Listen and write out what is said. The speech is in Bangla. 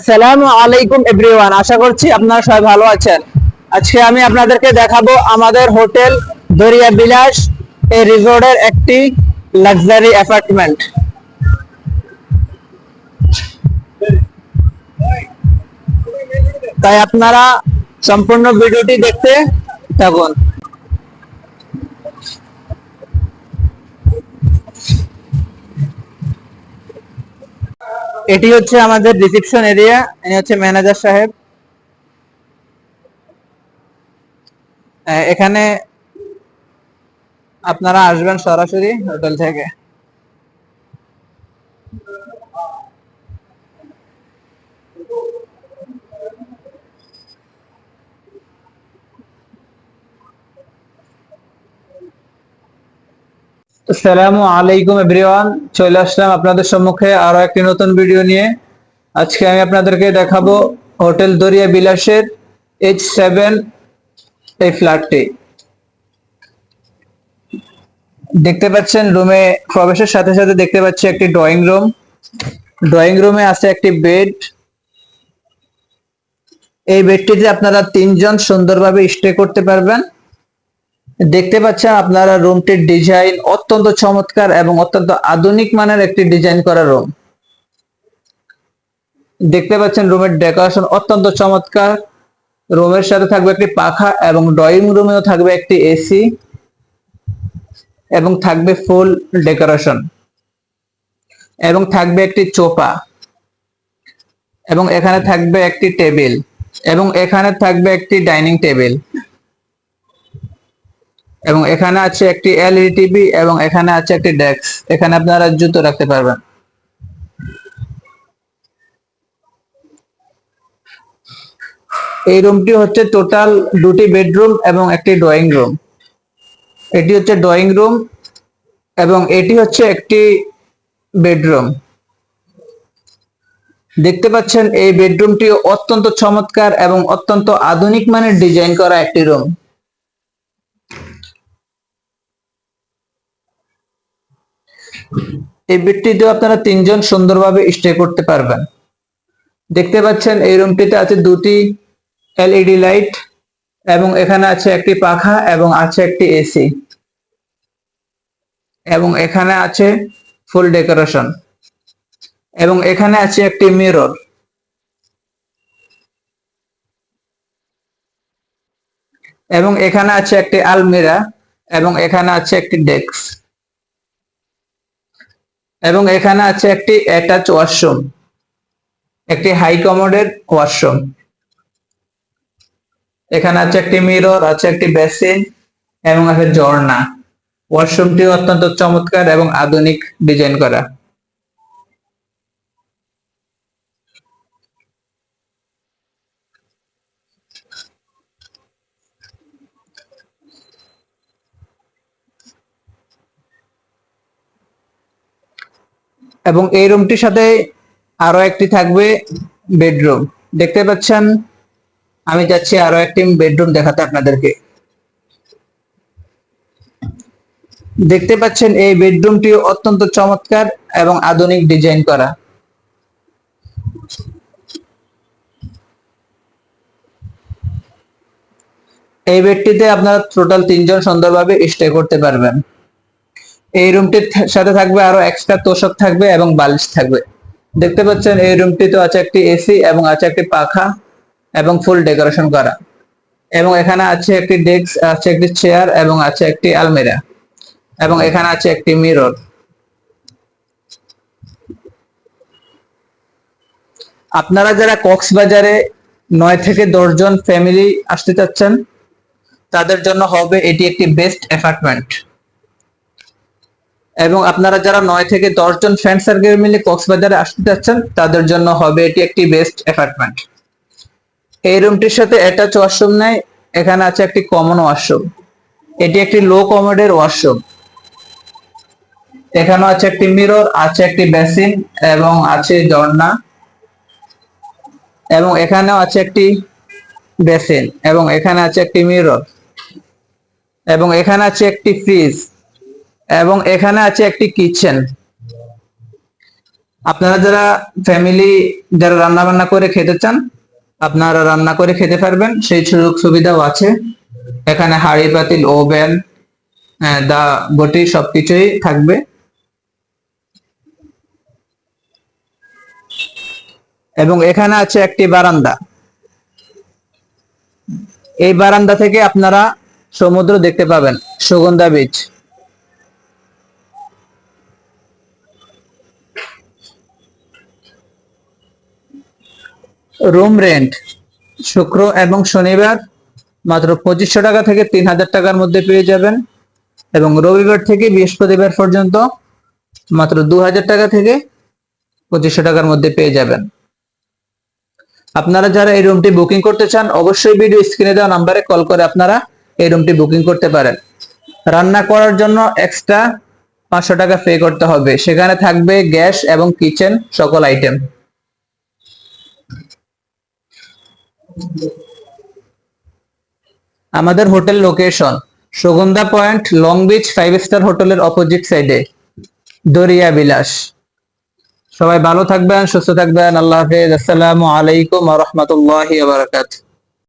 আসসালামু আলাইকুম এভরিওয়ান আশা করছি আপনারা সবাই ভালো আছেন। আজকে আমি আপনাদেরকে দেখাবো আমাদের হোটেল দরিয়া বিলাস এই রিসোর্টের একটি লাক্সারি অ্যাপার্টমেন্ট তাই আপনারা সম্পূর্ণ ভিডিওটি দেখতে থাকুন। এটি হচ্ছে আমাদের রিসেপশন এরিয়া ইনি হচ্ছে ম্যানেজার সাহেব। এখানে আপনারা আসবেন সরাসরি হোটেল থেকে। আসসালামু আলাইকুম এভরিওয়ান, চলে আসলাম আপনাদের সম্মুখে আরও একটি নতুন ভিডিও নিয়ে। আজকে আমি আপনাদেরকে দেখাবো হোটেল দরিয়া বিলাসের এইচ সেভেন এই ফ্ল্যাটটি। দেখতে পাচ্ছেন রুমে প্রবেশের সাথে সাথে দেখতে পাচ্ছি একটি ড্রয়িং রুম। ড্রয়িং রুমে আছে একটি বেড। এই বেডটিতে আপনারা তিনজন সুন্দরভাবে স্টে করতে পারবেন। দেখতে পাচ্ছেন আপনারা রুমটির ডিজাইন অত্যন্ত চমৎকার এবং অত্যন্ত আধুনিক মানের একটি ডিজাইন করা রুম। দেখতে পাচ্ছেন রুমের ডেকোরেশন অত্যন্ত চমৎকার। রুমের সাথে থাকবে একটি পাখা এবং ড্রয়িং রুমেও থাকবে একটি এসি এবং থাকবে ফুল ডেকোরেশন এবং থাকবে একটি চোপা এবং এখানে থাকবে একটি টেবিল এবং এখানে থাকবে একটি ডাইনিং টেবিল। এবং এখানে আছে একটি এলইডি টিভি এবং এখানে আছে একটি ডেস্ক এখানে আপনারা জুতো রাখতে পারবেন। এই রুমটি হচ্ছে টোটাল দুটি বেডরুম এবং একটি ড্রয়িং রুম এটি হচ্ছে ড্রয়িং রুম এবং এটি হচ্ছে একটি বেডরুম দেখতে পাচ্ছেন, এই বেডরুমটি অত্যন্ত চমৎকার এবং অত্যন্ত আধুনিক মানের ডিজাইন করা একটি রুম এই বেডটিতেও আপনারা তিনজন সুন্দরভাবে স্টে করতে পারবেন। দেখতে পাচ্ছেন এই রুমটিতে আছে দুটি এলইডি লাইট এবং এখানে আছে একটি পাখা এবং আছে একটি এসি এবং এখানে আছে ফুল ডেকোরেশন এবং এখানে আছে একটি মিরর এবং এখানে আছে একটি আলমিরা এবং এখানে আছে একটি ডেস্ক এবং এখানে আছে একটি অ্যাটাচ ওয়াশরুম একটি হাই কমোডের ওয়াশরুম এখানে আছে একটি মিরর আছে একটি বেসিন এবং আছে ঝর্ণা। ওয়াশরুমটি অত্যন্ত চমৎকার এবং আধুনিক ডিজাইন করা। এবং এই রুমটির সাথে আরও একটি থাকবে বেডরুম। দেখতে পাচ্ছেন, আমি যাচ্ছি আরও একটি বেডরুম দেখাতে আপনাদেরকে। দেখতে পাচ্ছেন, এই বেডরুমটি অত্যন্ত চমৎকার এবং আধুনিক ডিজাইন করা। এই বেডটিতে আপনারা টোটাল তিনজন সুন্দরভাবে স্টে করতে পারবেন। এই রুমটির সাথে থাকবে আরও এক্সট্রা তোষক থাকবে এবং বালিশ থাকবে। দেখতে পাচ্ছেন এই রুমটিতে আছে একটি এসি এবং আছে একটি পাখা এবং ফুল ডেকোরেশন করা। এবং এখানে আছে একটি ডেস্ক আছে একটি চেয়ার এবং আছে একটি আলমিরা এবং এখানে আছে একটি মিরর আপনারা যারা কক্সবাজারে নয় থেকে দশ জন ফ্যামিলি আসতে চাচ্ছেন, তাদের জন্য হবে এটি একটি বেস্ট অ্যাপার্টমেন্ট এবং আপনারা যারা নয় থেকে দশ জন ফ্রেন্ড সার্কেল মিলে কক্সবাজারে আসতে চাচ্ছেন তাদের জন্য হবে এটি একটি বেস্ট অ্যাপার্টমেন্ট এই রুমটির সাথে অ্যাটাচ ওয়াশরুম নেই, এখানে আছে একটি কমন ওয়াশরুম এটি একটি লো কমোডের ওয়াশরুম এখানেও আছে একটি মিরর আছে একটি বেসিন এবং আছে ঝর্ণা এবং এখানেও আছে একটি বেসিন এবং এখানে আছে একটি মিরর এবং এখানে আছে একটি ফ্রিজ এবং এখানে আছে একটি কিচেন। আপনারা যারা ফ্যামিলি যারা রান্না বান্না করে খেতে চান, আপনারা রান্না করে খেতে পারবেন। সেই সুযোগ সুবিধাও আছে। এখানে হাড়ি, পাতিল, ওভেন দা, বটি সবকিছুই থাকবে। এবং এখানে আছে একটি বারান্দা। এই বারান্দা থেকে আপনারা সমুদ্র দেখতে পাবেন, সুগন্ধা বিচ। রুম রেন্ট শুক্র এবং শনিবার মাত্র পঁচিশশো টাকা থেকে তিন হাজার টাকার মধ্যে পেয়ে যাবেন এবং রবিবার থেকে বৃহস্পতিবার পর্যন্ত মাত্র দু হাজার টাকা থেকে পঁচিশশো টাকার মধ্যে পেয়ে যাবেন। আপনারা যারা এই রুমটি বুকিং করতে চান, অবশ্যই ভিডিও স্ক্রিনে দেওয়া নাম্বারে কল করে আপনারা এই রুমটি বুকিং করতে পারেন। রান্না করার জন্য এক্সট্রা পাঁচশো টাকা পে করতে হবে। সেখানে থাকবে গ্যাস এবং কিচেন সকল আইটেম আমাদের hotel location Sugandha point long beach five star হোটেলের অপোজিট সাইডে দরিয়া বিলাস। সবাই ভালো থাকবেন, সুস্থ থাকবেন, আল্লাহ হাফেজ, আসসালামু আলাইকুম রহমতুল্লাহ